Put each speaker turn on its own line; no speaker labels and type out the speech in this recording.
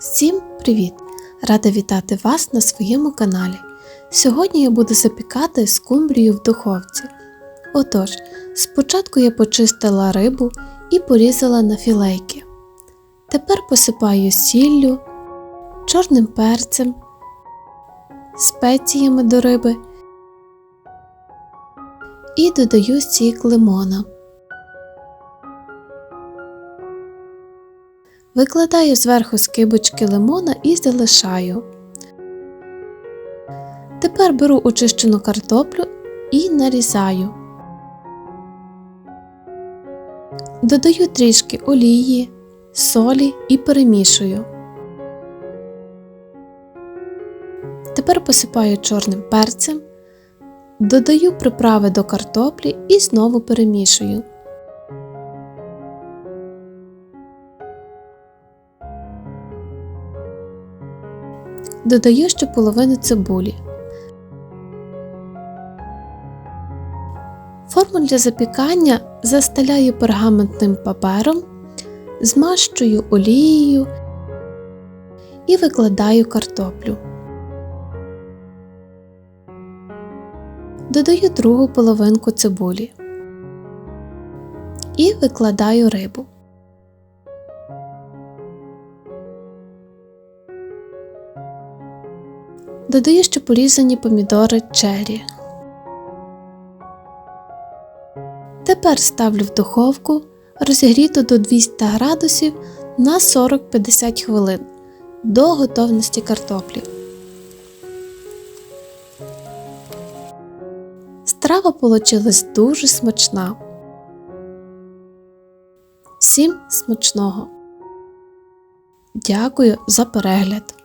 Всім привіт! Рада вітати вас на своєму каналі. Сьогодні я буду запікати скумбрію в духовці. Отож, спочатку я почистила рибу і порізала на філейки. Тепер посипаю сіллю, чорним перцем, спеціями до риби і додаю сік лимона. Викладаю зверху скибочки лимона і залишаю. Тепер беру очищену картоплю і нарізаю. Додаю трішки олії, солі і перемішую. Тепер посипаю чорним перцем, додаю приправи до картоплі і знову перемішую. Додаю ще половину цибулі. Форму для запікання застеляю пергаментним папером, змащую олією і викладаю картоплю. Додаю другу половинку цибулі і викладаю рибу. Додаю ще порізані помідори черрі. Тепер ставлю в духовку розігріту до 200 градусів на 40-50 хвилин до готовності картоплі. Страва получилась дуже смачна. Всім смачного! Дякую за перегляд!